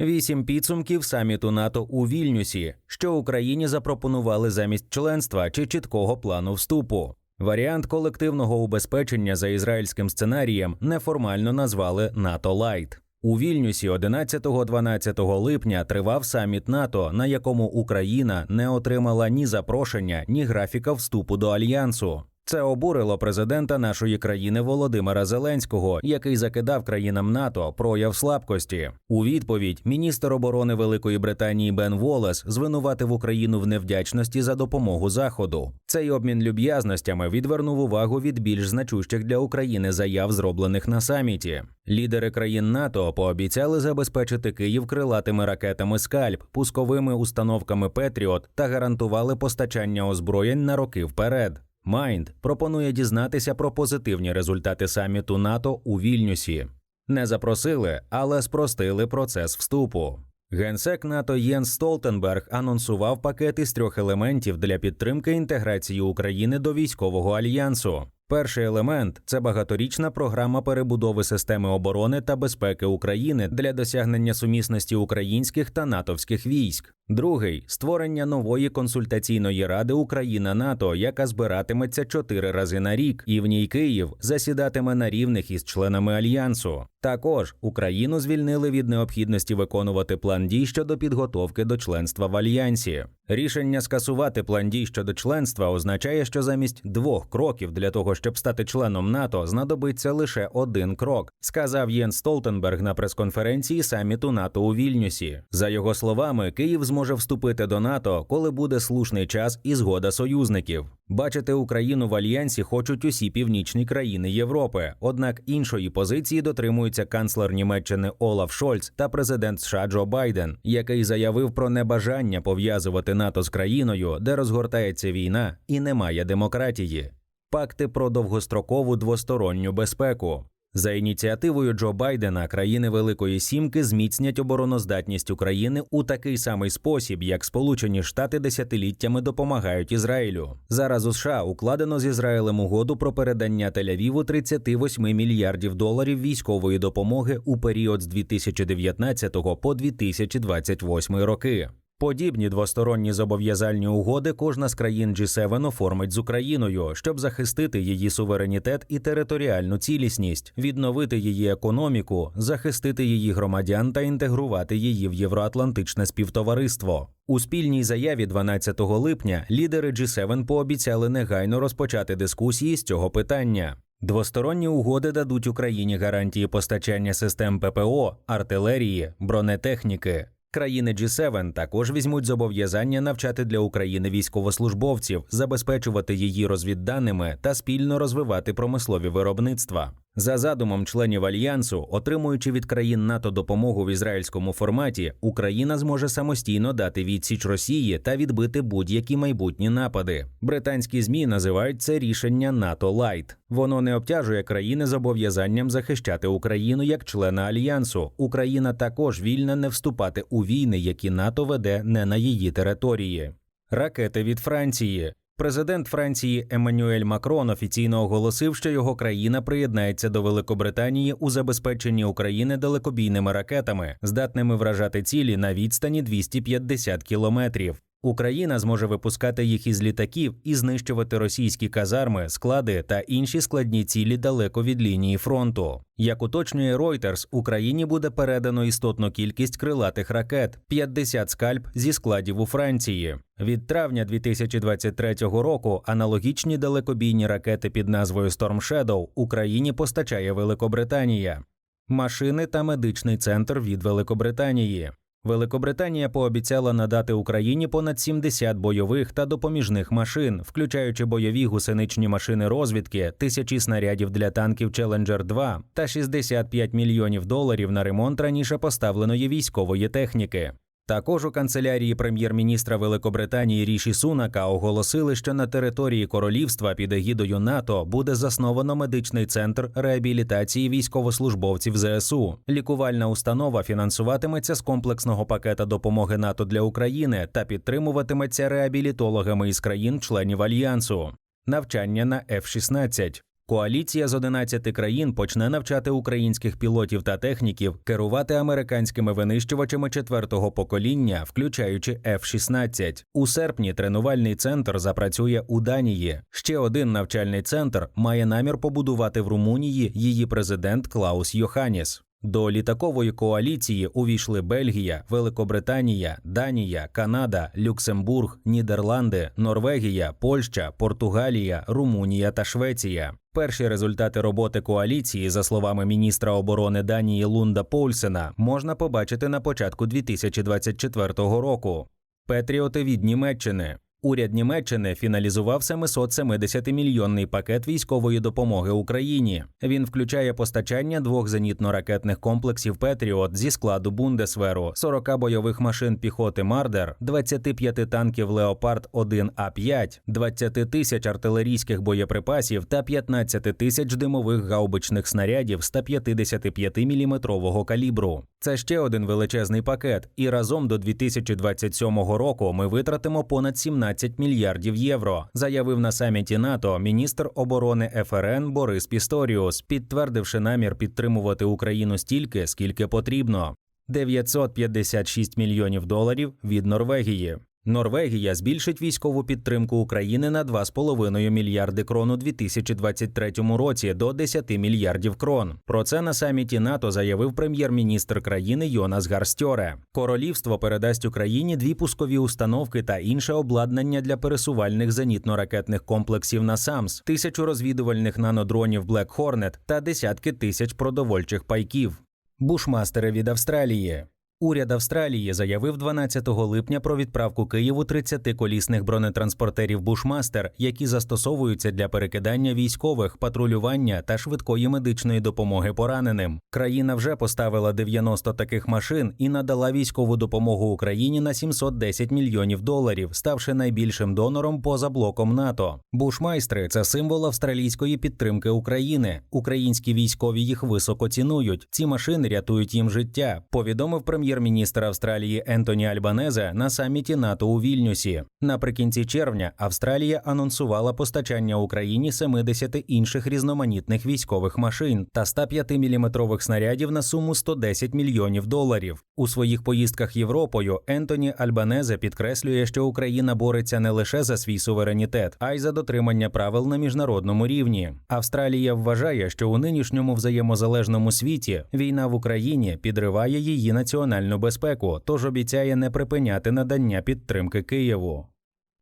Вісім підсумків саміту НАТО у Вільнюсі, що Україні запропонували замість членства чи чіткого плану вступу. Варіант колективного убезпечення за ізраїльським сценарієм неформально назвали НАТО Лайт. У Вільнюсі 11-12 липня тривав саміт НАТО, на якому Україна не отримала ні запрошення, ні графіка вступу до альянсу. Це обурило президента нашої країни Володимира Зеленського, який закидав країнам НАТО прояв слабкості. У відповідь міністр оборони Великої Британії Бен Волес звинуватив Україну в невдячності за допомогу Заходу. Цей обмін люб'язностями відвернув увагу від більш значущих для України заяв, зроблених на саміті. Лідери країн НАТО пообіцяли забезпечити Київ крилатими ракетами Скальп, пусковими установками Петріот та гарантували постачання озброєнь на роки вперед. Майнд пропонує дізнатися про позитивні результати саміту НАТО у Вільнюсі. Не запросили, але спростили процес вступу. Генсек НАТО Єнс Столтенберг анонсував пакет із трьох елементів для підтримки інтеграції України до військового альянсу. Перший елемент це багаторічна програма перебудови системи оборони та безпеки України для досягнення сумісності українських та натовських військ. Другий створення нової консультаційної ради Україна НАТО, яка збиратиметься чотири рази на рік, і в ній Київ засідатиме на рівних із членами альянсу. Також Україну звільнили від необхідності виконувати план дій щодо підготовки до членства в альянсі. Рішення скасувати план дій щодо членства означає, що замість двох кроків для того, щоб стати членом НАТО, знадобиться лише один крок, сказав Єн Столтенберг на прес-конференції саміту НАТО у Вільнюсі. За його словами, Київ зможе вступити до НАТО, коли буде слушний час і згода союзників. Бачити Україну в альянсі хочуть усі північні країни Європи. Однак іншої позиції дотримується канцлер Німеччини Олаф Шольц та президент США Джо Байден, який заявив про небажання пов'язувати НАТО з країною, де розгортається війна і немає демократії. Пакти про довгострокову двосторонню безпеку. За ініціативою Джо Байдена країни Великої Сімки зміцнять обороноздатність України у такий самий спосіб, як Сполучені Штати десятиліттями допомагають Ізраїлю. Зараз у США укладено з Ізраїлем угоду про передання Тель-Авіву 38 мільярдів доларів військової допомоги у період з 2019 по 2028 роки. Подібні двосторонні зобов'язальні угоди кожна з країн G7 оформить з Україною, щоб захистити її суверенітет і територіальну цілісність, відновити її економіку, захистити її громадян та інтегрувати її в євроатлантичне співтовариство. У спільній заяві 12 липня лідери G7 пообіцяли негайно розпочати дискусії з цього питання. Двосторонні угоди дадуть Україні гарантії постачання систем ППО, артилерії, бронетехніки. Країни G7 також візьмуть зобов'язання навчати для України військовослужбовців, забезпечувати її розвідданими та спільно розвивати промислові виробництва. За задумом членів альянсу, отримуючи від країн НАТО допомогу в ізраїльському форматі, Україна зможе самостійно дати відсіч Росії та відбити будь-які майбутні напади. Британські змі називають це рішення НАТО Лайт. Воно не обтяжує країни зобов'язанням захищати Україну як члена альянсу. Україна також вільна не вступати у війни, які НАТО веде не на її території. Ракети від Франції. Президент Франції Еммануель Макрон офіційно оголосив, що його країна приєднається до Великобританії у забезпеченні України далекобійними ракетами, здатними вражати цілі на відстані 250 кілометрів. Україна зможе випускати їх із літаків і знищувати російські казарми, склади та інші складні цілі далеко від лінії фронту. Як уточнює Reuters, Україні буде передано істотну кількість крилатих ракет 50 скальп зі складів у Франції. Від травня 2023 року аналогічні далекобійні ракети під назвою Storm Shadow Україні постачає Великобританія, машини та медичний центр від Великобританії. Великобританія пообіцяла надати Україні понад 70 бойових та допоміжних машин, включаючи бойові гусеничні машини розвідки, тисячі снарядів для танків Challenger 2 та 65 мільйонів доларів на ремонт раніше поставленої військової техніки. Також у канцелярії прем'єр-міністра Великобританії Ріші Сунака оголосили, що на території королівства під егідою НАТО буде засновано медичний центр реабілітації військовослужбовців ЗСУ. Лікувальна установа фінансуватиметься з комплексного пакета допомоги НАТО для України та підтримуватиметься реабілітологами із країн-членів альянсу. Навчання на F-16. Коаліція з 11 країн почне навчати українських пілотів та техніків керувати американськими винищувачами четвертого покоління, включаючи F-16. У серпні тренувальний центр запрацює у Данії. Ще один навчальний центр має намір побудувати в Румунії її президент Клаус Йоханіс. До літакової коаліції увійшли Бельгія, Великобританія, Данія, Канада, Люксембург, Нідерланди, Норвегія, Польща, Португалія, Румунія та Швеція. Перші результати роботи коаліції, за словами міністра оборони Данії Лунда Поульсена, можна побачити на початку 2024 року. Петріоти від Німеччини. Уряд Німеччини фіналізував 770-мільйонний пакет військової допомоги Україні. Він включає постачання двох зенітно-ракетних комплексів Петріот зі складу Бундесверу, 40 бойових машин піхоти Мардер, 25 танків Леопард 1 А 5 20 тисяч артилерійських боєприпасів та 15 тисяч димових гаубичних снарядів 155 мм калібру. Це ще один величезний пакет, і разом до 2027 року ми витратимо понад 17 мільярдів євро, заявив на саміті НАТО міністр оборони ФРН Борис Пісторіус, підтвердивши намір підтримувати Україну стільки, скільки потрібно. 956 мільйонів доларів від Норвегії. Норвегія збільшить військову підтримку України на 2,5 мільярди крон у 2023 році до 10 мільярдів крон. Про це на саміті НАТО заявив прем'єр-міністр країни Йонас Гарстьоре. Королівство передасть Україні дві пускові установки та інше обладнання для пересувальних зенітно-ракетних комплексів на САМС, тисячу розвідувальних нанодронів Black Hornet та десятки тисяч продовольчих пайків. Бушмастери від Австралії. Уряд Австралії заявив 12 липня про відправку Києву 30 колісних бронетранспортерів Бушмастер, які застосовуються для перекидання військових, патрулювання та швидкої медичної допомоги пораненим. Країна вже поставила 90 таких машин і надала військову допомогу Україні на 710 мільйонів доларів, ставши найбільшим донором поза блоком НАТО. Бушмайстри це символ австралійської підтримки України. Українські військові їх високо цінують. Ці машини рятують їм життя. Повідомив прем'єр прем'єр-міністр Австралії Ентоні Альбанезе на саміті НАТО у Вільнюсі. Наприкінці червня Австралія анонсувала постачання Україні 70 інших різноманітних військових машин та 105-мм снарядів на суму 110 мільйонів доларів. У своїх поїздках Європою Ентоні Альбанезе підкреслює, що Україна бореться не лише за свій суверенітет, а й за дотримання правил на міжнародному рівні. Австралія вважає, що у нинішньому взаємозалежному світі війна в Україні підриває її національну безпеку, тож обіцяє не припиняти надання підтримки Києву.